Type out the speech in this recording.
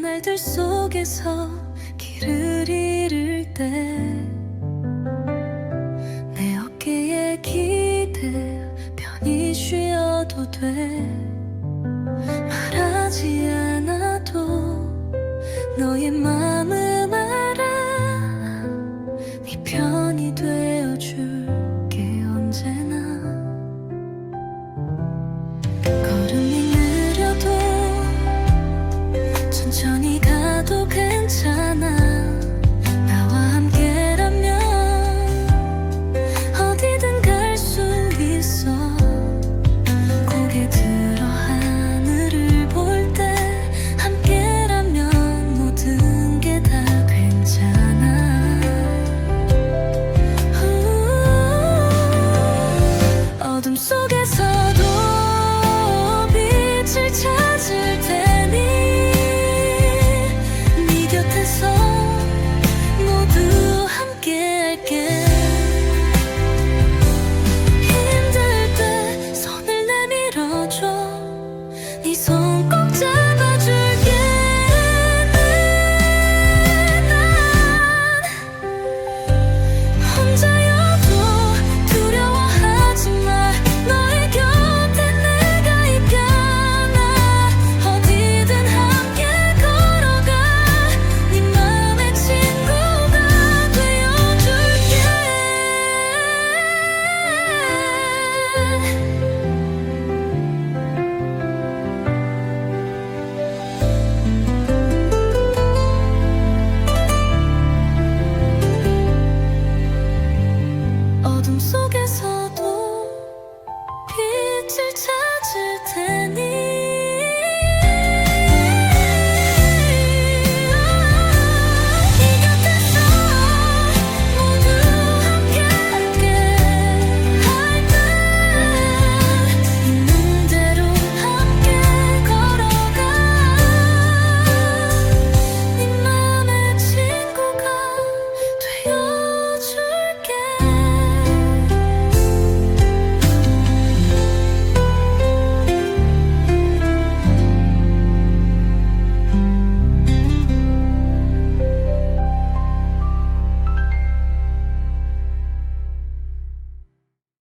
날들 속에서 길을 잃을 때 내 어깨에 기대 편히 쉬어도 돼 천천히 가도 괜찮아. 나와 함께라면 어디든 갈 수 있어. 고개 들어 하늘을 볼 때 함께라면 모든 게 다 괜찮아. 우 어둠 속에서도